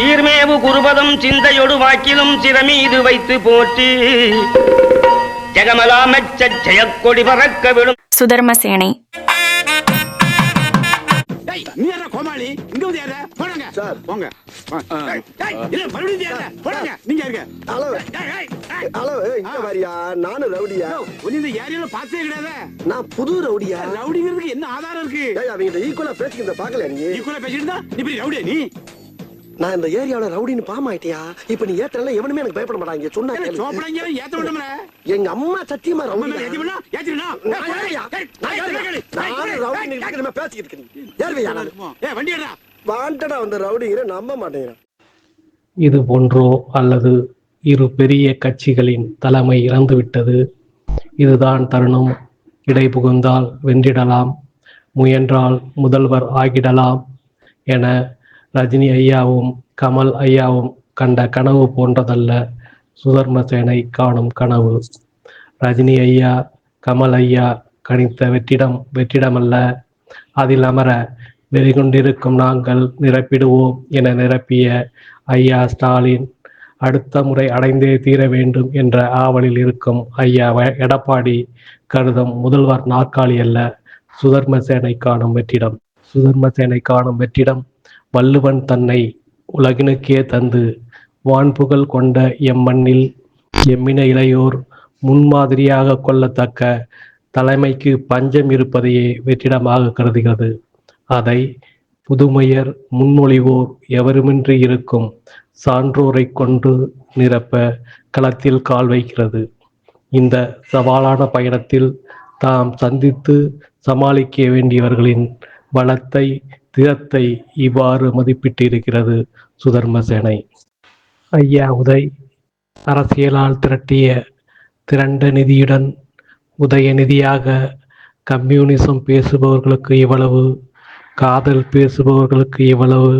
சீர்மேவு குருபதம் சிந்தையொடு வாக்கிலும் சிறமீது வைத்து போற்றி. ஜெகமலாமச்ச ஜெயக்கொடி பறக்க விடும். சுதர்மசேனை நானும் ரவுடியா? பார்த்தே கிடையாது. நான் புது ரவுடியா? ரவுடிங்கிறதுக்கு என்ன ஆதாரம் இருக்கு? ஏய் அவங்க ஈக்குவலா பேசிக்கிறத பாக்கல நீ? கூட பேசிட்டு நீ பெரிய ரவுடியா நீ? நான் இந்த ஏரியாவுல ரவுடின்னு பாமாயிட்டியா இப்ப நீ ஏத்தல எவனுமே எனக்கு பயப்பட மாட்டாங்க. சொன்னா. சோப்படாங்க ஏத்த விடணும்ல? எங்க அம்மா சத்தியமா ரவுடி ஏத்தி விடணும்? ஏத்திடணும் நான் யாரையா? நான் யாரையா? நானும் ரவுடி நீ இருக்கிற பேசிக்கிட்டு இருக்கேன். ஏறுவையா? நான் ஏ வண்டி எடுடா வாண்டடா வந்த ரவுடிங்கிற நம்ப மாட்டேங்கிறான். இது போன்றோ அல்லது இரு பெரிய கட்சிகளின் தலைமை இறந்துவிட்டது. இதுதான் தருணம். இடை புகுந்தால் வென்றிடலாம். முயன்றால் முதல்வர் ஆகிடலாம் என ரஜினி ஐயாவும் கமல் ஐயாவும் கண்ட கனவு போன்றதல்ல. சுதர்மசேனை காணும் கனவு. ரஜினி ஐயா கமல் ஐயா கணித்த வெற்றிடம் வெற்றிடமல்ல. அதில் அமர வெறிகொண்டிருக்கும் நாங்கள் நிரப்பிடுவோம் என நிரப்பிய ஐயா ஸ்டாலின் அடுத்த முறை அடைந்தே தீர வேண்டும் என்ற ஆவலில் இருக்கும் ஐயா எடப்பாடி கருதும் முதல்வர் நாற்காலி அல்ல சுதர்மசேனை காணும் வெற்றிடம். சுதர்மசேனை காணும் வெற்றிடம் வள்ளுவன் தன்னை உலகினுக்கே தந்து வான்புகழ் கொண்ட எம்மண்ணில் எம்மின இளையோர் முன்மாதிரியாக கொள்ளத்தக்க தலைமைக்கு பஞ்சம் இருப்பதையே வெற்றிடமாக கருதுகிறது. அதை புதுமையர் முன்மொழிவோர் எவருமின்றி இருக்கும் சான்றோரை கொண்டு நிரப்ப களத்தில் கால் வைக்கிறது. இந்த சவாலான பயணத்தில் தாம் சந்தித்து சமாளிக்க வேண்டியவர்களின் பலத்தை திறத்தை இவ்வாறு மதிப்பிட்டிருக்கிறது சுதர்மசேனை. ஐயா உதய் அரசியலால் திரட்டிய திரண்ட நிதியுடன் உதயநிதியாக கம்யூனிசம் பேசுபவர்களுக்கு இவ்வளவு காதல் பேசுபவர்களுக்கு இவ்வளவு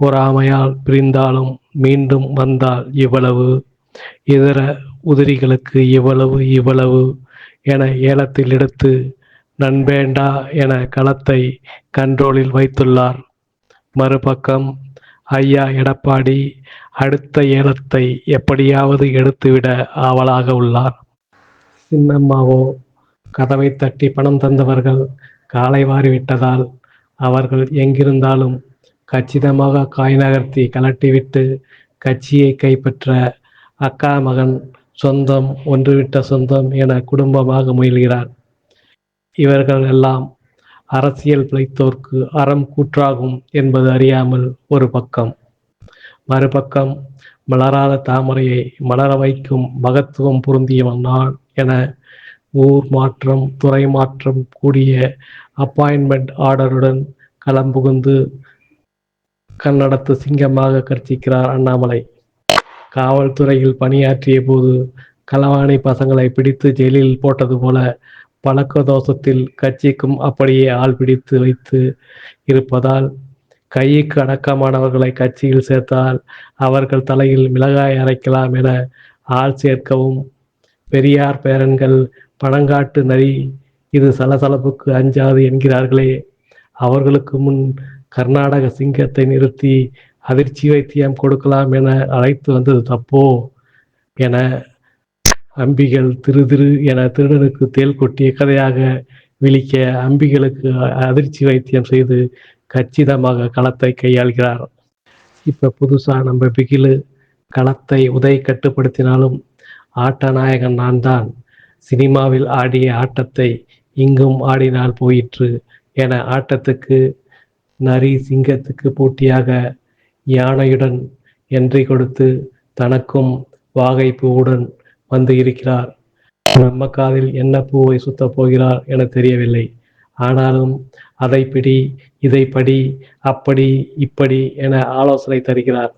பொறாமையால் பிரிந்தாலும் மீண்டும் வந்தால் இவ்வளவு இதர உதிரிகளுக்கு இவ்வளவு இவ்வளவு என ஏலத்தில் எடுத்து நண்பேண்டா என களத்தை கண்ட்ரோலில் வைத்துள்ளார். மறுபக்கம் ஐயா எடப்பாடி அடுத்த ஏலத்தை எப்படியாவது எடுத்துவிட ஆவலாக உள்ளார். சின்னம்மாவோ கதவை தட்டி பணம் தந்தவர்கள் காலை வாரிவிட்டதால் அவர்கள் எங்கிருந்தாலும் கச்சிதமாக காய் நகர்த்தி கலட்டிவிட்டு கட்சியை கைப்பற்ற அக்கா மகன் சொந்தம் ஒன்றுவிட்ட சொந்தம் என குடும்பமாக முயல்கிறார். இவர்கள் எல்லாம் அரசியல் பிழைத்தோர்க்கு அறம் கூற்றாகும் என்பது அறியாமல் ஒரு பக்கம். மறுபக்கம் மலராத தாமரையை மலர வைக்கும் மகத்துவம் பொருந்திய நாள் என ஊர் மாற்றம் துறை மாற்றம் கூடிய அப்பாயின்மெண்ட் ஆர்டருடன் களம் புகுந்து கன்னடத்து சிங்கமாக கர்ச்சிக்கிறார் அண்ணாமலை. காவல்துறையில் பணியாற்றிய போது களவாணி பசங்களை பிடித்து ஜெயிலில் போட்டது போல பழக்க தோஷத்தில் கட்சிக்கும் அப்படியே ஆள் பிடித்து வைத்து இருப்பதால் கைக்கு அடக்கமானவர்களை கட்சியில் சேர்த்தால் அவர்கள் தலையில் மிளகாய் அரைக்கலாம் என ஆள் சேர்க்கவும். பெரியார் பேரன்கள் பணங்காட்டு நரி இது சலசலப்புக்கு அஞ்சாது என்கிறார்களே. அவர்களுக்கு முன் கர்நாடக சிங்கத்தை நிறுத்தி அதிர்ச்சி வைத்தியம் கொடுக்கலாம் என அழைத்து வந்தது தப்போ? என அம்பிகள் திரு திரு என திருடனுக்கு தேல் கொட்டிய கதையாக விழிக்க அம்பிகளுக்கு அதிர்ச்சி வைத்தியம் செய்து கச்சிதமாக களத்தை கையாள்கிறார். இப்போ புதுசாக நம்ம பிகிலு களத்தை உதை கட்டுப்படுத்தினாலும் ஆட்ட நாயகன் நான் தான் சினிமாவில் ஆடிய ஆட்டத்தை இங்கும் ஆடினால் போயிற்று என ஆட்டத்துக்கு நரி சிங்கத்துக்கு போட்டியாக யானையுடன் என்றை கொடுத்து தனக்கும் வாகைப்பூவுடன் வந்து இருக்கிறார். நம்ம காதில் என்ன பூவை சுத்தப் போகிறார் என தெரியவில்லை. ஆனாலும் அதை பிடி இதை படி அப்படி இப்படி என ஆலோசனை தருகிறார்.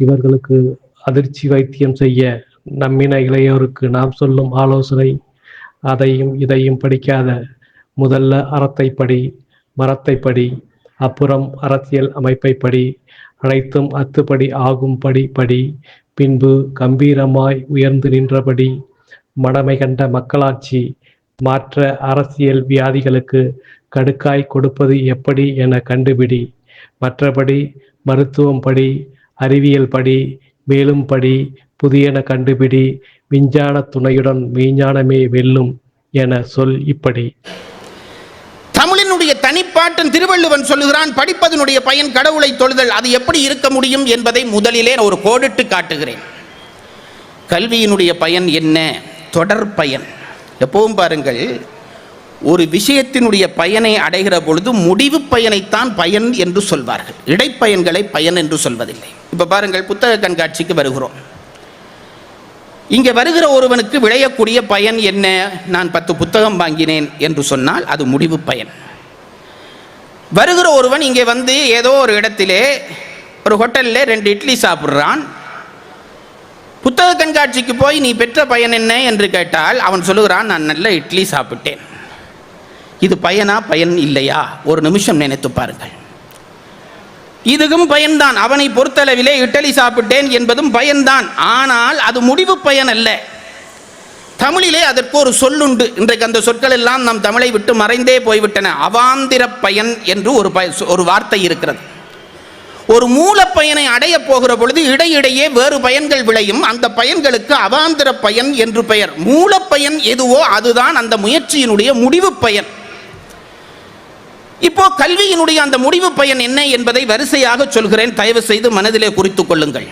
இவர்களுக்கு அதிர்ச்சி வைத்தியம் செய்ய நம்மின இளையோருக்கு நாம் சொல்லும் ஆலோசனை அதையும் இதையும் படிக்காத முதல்ல அறத்தை படி மரத்தை படி அப்புறம் அரசியல் அமைப்பை படி அனைத்தும் அத்துப்படி ஆகும்படி படி பின்பு கம்பீரமாய் உயர்ந்து நின்றபடி மடமை கண்ட மக்களாட்சி மாற்ற அரசியல் வியாதிகளுக்கு கடுக்காய் கொடுப்பது எப்படி என கண்டுபிடி. மற்றபடி மருத்துவம் படி அறிவியல் படி மேலும் படி புதியன கண்டுபிடி விஞ்ஞான துணையுடன் மெய்ஞானமே வெல்லும் என சொல் இப்படி. பாட்டன் திருவள்ளுவன் சொல்லுகிறான் படிப்பதனுடைய பயன் கடவுளை தொழுதல் அது எப்படி இருக்க முடியும் என்பதை முதலிலே ஒரு கோடிட்டு காட்டுகிறேன். கல்வியினுடைய பயன் என்ன? தொடர் பயன். எப்பவும் பாருங்கள் ஒரு விஷயத்தினுடைய பயனை அடைகிற பொழுது முடிவு பயனைத்தான் பயன் என்று சொல்வார்கள். இடைப்பயன்களை பயன் என்று சொல்வதில்லை. இப்போ பாருங்கள் புத்தக கண்காட்சிக்கு வருகிறோம். இங்கே வருகிற ஒருவனுக்கு விளையக்கூடிய பயன் என்ன? நான் பத்து புத்தகம் வாங்கினேன் என்று சொன்னால் அது முடிவு பயன். வருகிற ஒருவன் இங்கே வந்து ஏதோ ஒரு இடத்திலே ஒரு ஹோட்டலில் ரெண்டு இட்லி சாப்பிட்றான். புத்தக கண்காட்சிக்கு போய் நீ பெற்ற பயன் என்ன? என்று கேட்டால் அவன் சொல்லுகிறான் நான் நல்ல இட்லி சாப்பிட்டேன். இது பயனா பயன் இல்லையா? ஒரு நிமிஷம் நினைத்து பாருங்கள். இதுக்கும் பயன்தான். அவனை பொறுத்தளவிலே இட்லி சாப்பிட்டேன் என்பதும் பயன்தான். ஆனால் அது முடிவு பயன் அல்ல. தமிழிலே அதற்கு ஒரு சொல்லுண்டு. இன்றைக்கு அந்த சொற்கள் எல்லாம் நம் தமிழை விட்டு மறைந்தே போய்விட்டன. அவாந்திர பயன் என்று ஒரு பய ஒரு வார்த்தை இருக்கிறது. ஒரு மூல பயனை அடைய போகிற பொழுது இடையிடையே வேறு பயன்கள் விளையும். அந்த பயன்களுக்கு அவாந்திர பயன் என்று பெயர். மூல பயன் எதுவோ அதுதான் அந்த முயற்சியினுடைய முடிவு பயன். இப்போ கல்வியினுடைய அந்த முடிவு பயன் என்ன என்பதை வரிசையாக சொல்கிறேன். தயவு செய்து மனதிலே குறித்துக் கொள்ளுங்கள்.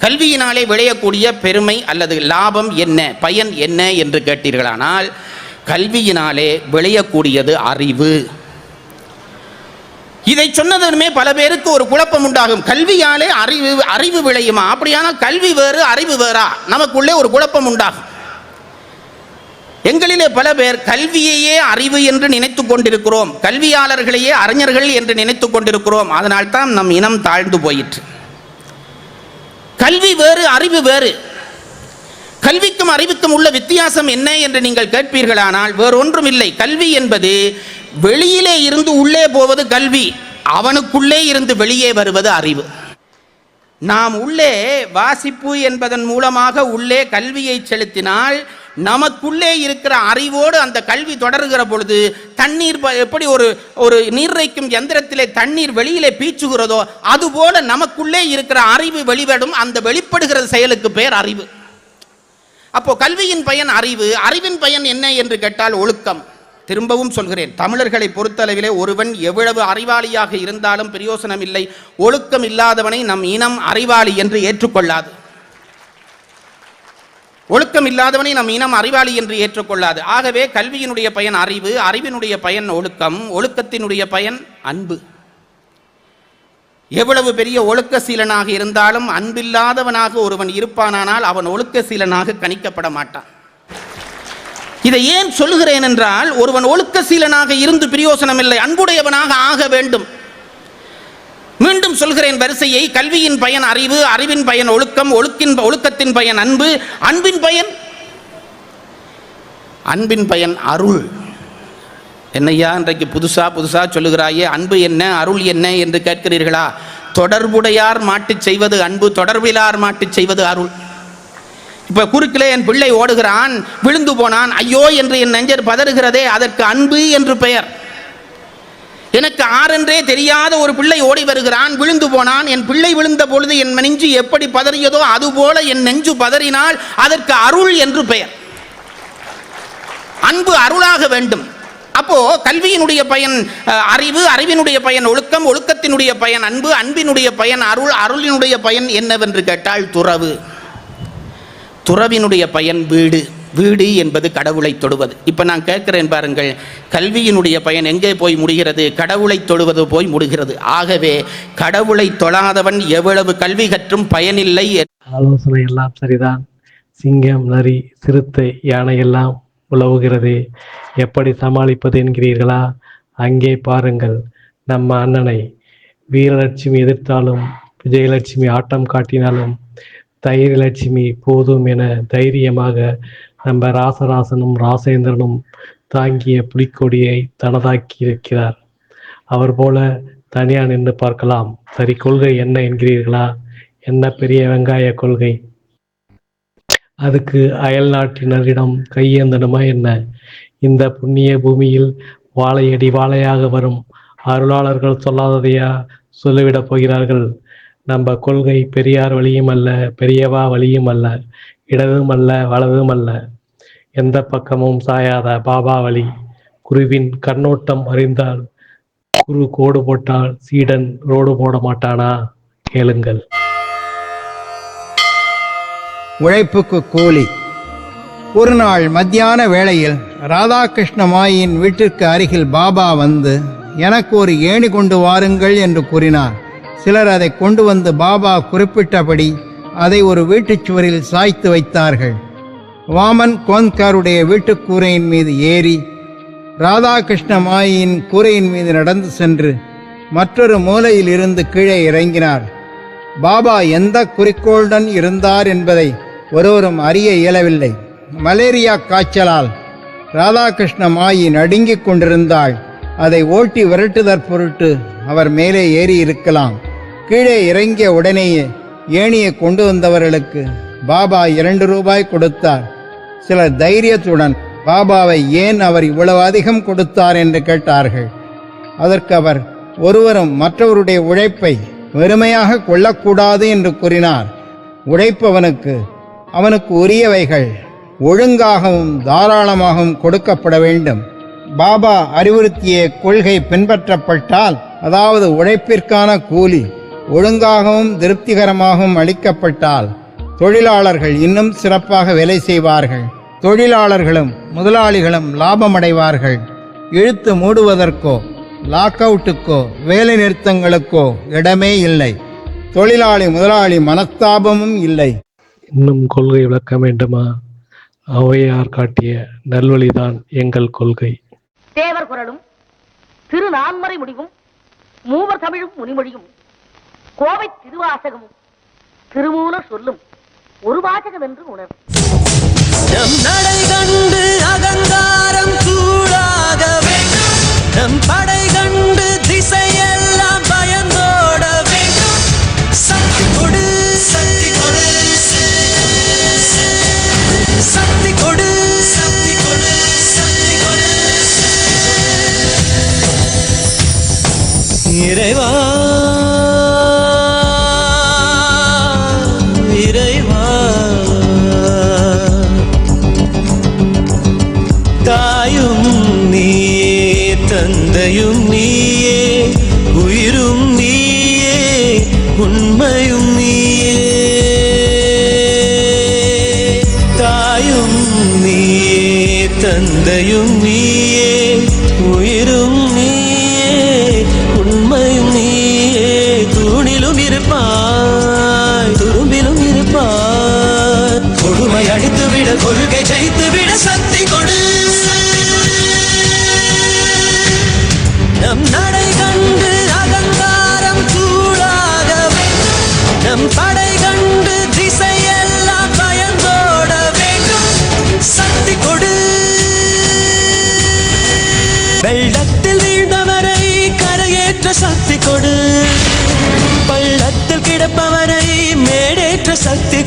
கல்வியினாலே விளையக்கூடிய பெருமை அல்லது லாபம் என்ன? பயன் என்ன? என்று கேட்டீர்களானால் கல்வியினாலே விளையக்கூடியது அறிவு. இதை சொன்னதுமே பல பேருக்கு ஒரு குழப்பம் உண்டாகும். கல்வியாலே அறிவு அறிவு விளையுமா? அப்படியானால் கல்வி வேறு அறிவு வேறா? நமக்குள்ளே ஒரு குழப்பம் உண்டாகும். எங்களிலே பல பேர் கல்வியையே அறிவு என்று நினைத்து கொண்டிருக்கிறோம். கல்வியாளர்களையே அறிஞர்கள் என்று நினைத்து கொண்டிருக்கிறோம். அதனால் தான் நம் இனம் தாழ்ந்து போயிற்று. கல்வி வேறு அறிவு வேறு. கல்விக்கும் அறிவுக்கும் உள்ள வித்தியாசம் என்ன என்று நீங்கள் கேட்பீர்களானால் வேறொன்றும் இல்லை கல்வி என்பது வெளியிலே இருந்து உள்ளே போவது கல்வி அவனுக்குள்ளே இருந்து வெளியே வருவது அறிவு. நாம் உள்ளே வாசிப்பு என்பதன் மூலமாக உள்ளே கல்வியை செலுத்தினால் நமக்குள்ளே இருக்கிற அறிவோடு அந்த கல்வி தொடர்கிற பொழுது தண்ணீர் ப- எப்படி ஒரு ஒரு நீர்ரைக்கும் எந்திரத்திலே தண்ணீர் வெளியிலே பீச்சுகிறதோ அதுபோல நமக்குள்ளே இருக்கிற அறிவு வெளிப்படும் அந்த வெளிப்படுகிற செயலுக்கு பேர் அறிவு. அப்போ கல்வியின் பயன் அறிவு அறிவின் பயன் என்ன என்று கேட்டால் ஒழுக்கம். திரும்பவும் சொல்கிறேன் தமிழர்களை பொறுத்தளவிலே ஒருவன் எவ்வளவு அறிவாளியாக இருந்தாலும் பிரயோசனம் இல்லை ஒழுக்கம் இல்லாதவனை நம் இனம் அறிவாளி என்று ஏற்றுக்கொள்ளாது. ஒழுக்கம் இல்லாதவனை நம் இனம் அறிவாளி என்று ஏற்றுக்கொள்ளாது. ஆகவே கல்வியினுடைய பயன் அறிவு அறிவினுடைய பயன் ஒழுக்கம் ஒழுக்கத்தினுடைய பயன் அன்பு. எவ்வளவு பெரிய ஒழுக்க சீலனாக இருந்தாலும் அன்பில்லாதவனாக ஒருவன் இருப்பானானால் அவன் ஒழுக்க சீலனாக கணிக்கப்பட மாட்டான். இதை ஏன் சொல்லுகிறேன் என்றால் ஒருவன் ஒழுக்க சீலனாக இருந்து பிரயோசனம் இல்லை அன்புடையவனாக ஆக வேண்டும். மீண்டும் சொல்கிறேன் வரிசையை. கல்வியின் பயன் அறிவு அறிவின் பயன் ஒழுக்கம் ஒழுக்கின் ஒழுக்கத்தின் பயன் அன்பு. அன்பின் பயன்? அன்பின் பயன் அருள். என்னையா இன்றைக்கு புதுசா புதுசா சொல்லுகிறாயே அன்பு என்ன அருள் என்ன என்று கேட்கிறீர்களா? தொடர்புடையார் மாட்டுச் செய்வது அன்பு தொடர்பிலார் மாட்டுச் செய்வது அருள். இப்ப குறுக்கிலே என் பிள்ளை ஓடுகிறான் விழுந்து போனான் ஐயோ என்று என் நெஞ்சர் பதறுகிறதே அதற்கு அன்பு என்று பெயர். எனக்கு ஆறென்றே தெரியாத ஒரு பிள்ளை ஓடி வருகிறான் விழுந்து போனான். என் பிள்ளை விழுந்த பொழுது என் நெஞ்சு எப்படி பதறியதோ அதுபோல என் நெஞ்சு பதறினால் அதற்கு அருள் என்று பெயர். அன்பு அருளாக வேண்டும். அப்போ கல்வியினுடைய பயன் அறிவு அறிவினுடைய பயன் ஒழுக்கம் ஒழுக்கத்தினுடைய பயன் அன்பு அன்பினுடைய பயன் அருள் அருளினுடைய பயன் என்னவென்று கேட்டால் துறவு. துறவினுடைய பயன் வீடு. வீடு என்பது கடவுளை தொடுவது. இப்போ நான் கேட்குறேன் பாருங்கள் கல்வியினுடைய பயன் எங்கே போய் முடிகிறது? கடவுளை தொடுவது போய் முடிகிறது. ஆகவே கடவுளை தொழாதவன் எவ்வளவு கல்வி கற்றும் பயனில்லை ஆலோசனை எல்லாம் சரிதான். சிங்கம் நரி சிறுத்தை யானை எல்லாம் உழவுகிறது. எப்படி சமாளிப்பது என்கிறீர்களா? அங்கே பாருங்கள் நம்ம அண்ணனை வீரலட்சுமி எதிர்த்தாலும் விஜயலட்சுமி ஆட்டம் காட்டினாலும் தைரியலட்சுமி போதும் என தைரியமாக நம்ம ராசராசனும் ராசேந்திரனும் தாங்கிய புலிக்கொடியை தனதாக்கி இருக்கிறார் அவர் போல தனியா நின்று பார்க்கலாம். சரி கொள்கை என்ன என்கிறீர்களா? என்ன பெரிய வெங்காய கொள்கை? அதுக்கு அயல் நாட்டினரிடம் கையேந்தனுமா என்ன? இந்த புண்ணிய பூமியில் வாழையடி வாழையாக வரும். அருளாளர்கள் சொல்லாததையா சொல்லிவிடப் போகிறார்கள். நம்ம கொள்கை பெரியார் வழியும் அல்ல பெரியவா வழியும் அல்ல. இடதும் அல்ல வலதும் அல்ல. எந்த பக்கமும் சாயாத பாபா வழி குருவின் கண்ணோட்டம் அறிந்தால் குரு கோடு போட்டால் சீடன் ரோடு போட மாட்டானா? கேளுங்கள். உழைப்புக்கு கூலி. ஒரு நாள் மத்தியான வேளையில் ராதாகிருஷ்ண மாயின் வீட்டிற்கு அருகில் பாபா வந்து எனக்கு ஒரு ஏணி கொண்டு வாருங்கள் என்று கூறினார். சிலர் அதை கொண்டு வந்து பாபா குறிப்பிட்டபடி அதை ஒரு வீட்டுச் சுவரில் சாய்த்து வைத்தார்கள். வாமன் கோந்த்காருடைய வீட்டுக் கூரையின் மீது ஏறி ராதாகிருஷ்ண மாயின் கூரையின் மீது நடந்து சென்று மற்றொரு மூலையில் இருந்து கீழே இறங்கினார். பாபா எந்த குறிக்கோளுடன் இருந்தார் என்பதை ஒருவரும் அறிய இயலவில்லை. மலேரியா காய்ச்சலால் ராதாகிருஷ்ண மாயி நடுங்கிக் கொண்டிருந்தாள். அதை ஓட்டி விரட்டுதற் பொருட்டு அவர் மேலே ஏறி இருக்கலாம். கீழே இறங்கிய உடனேயே ஏணியை கொண்டு வந்தவர்களுக்கு பாபா இரண்டு ரூபாய் கொடுத்தார். சிலர் தைரியத்துடன் பாபாவை ஏன் அவர் இவ்வளவு அதிகம் கொடுத்தார்? என்று கேட்டார்கள். அதற்கு அவர் ஒருவரும் மற்றவருடைய உழைப்பை வெறுமையாக கொள்ளக்கூடாது என்று கூறினார். உழைப்பவனுக்கு அவனுக்கு உரியவைகள் ஒழுங்காகவும் தாராளமாகவும் கொடுக்கப்பட வேண்டும். பாபா அறிவுறுத்திய கொள்கை பின்பற்றப்பட்டால் அதாவது உழைப்பிற்கான கூலி ஒழுங்காகவும் திருப்திகரமாகவும் அளிக்கப்பட்டால் தொழிலாளர்கள் இன்னும் சிறப்பாக வேலை செய்வார்கள். தொழிலாளர்களும் முதலாளிகளும் லாபமடைவார்கள். இழுத்து மூடுவதற்கோ லாக் அவுட்டுக்கோ வேலை நிறுத்தங்களுக்கோ இடமே இல்லை. தொழிலாளி முதலாளி மனஸ்தாபமும் இல்லை. இன்னும் கொள்கை விளக்க வேண்டுமா? ஔவையார் காட்டிய நல்வழிதான் எங்கள் கொள்கை. தேவர் குரலும் திரு நான்மறை முடிவும் மூவர் தமிழும் முனிமொழியும். கோவை திருவாசகமும் திருமூல சொல்லும். ஒரு வாசகம் என்று உணர். நம் நடை கண்டு அகங்காரம் சூடாக வேண்டும் நம் படை கண்டு திசையெல்லாம் பயந்தோட வேண்டும் சக்தி கொடு சக்தி கொடு சக்தி கொடு சக்தி கொடு சக்தி கொடு. இறைவா நீயே தந்தையும் நீயே.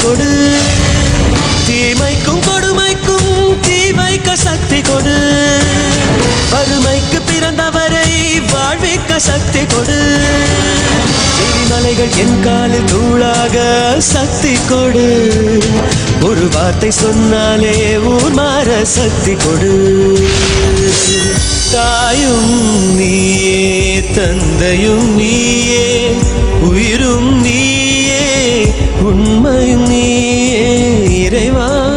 கொடு. தீமைக்கும் கொடுமைக்கும் தீமைக்க சக்தி கொடு. வறுமைக்கு பிறந்தவரை வாழ்விக்க சக்தி கொடு. எரிமலைகள் என் காலில் தூளாக சக்தி கொடு. ஒரு வார்த்தை சொன்னாலே ஊர் மாற சக்தி கொடு. தாயும் நீயே தந்தையும் நீயே உயிரும் உண்மை நீ இறைவா.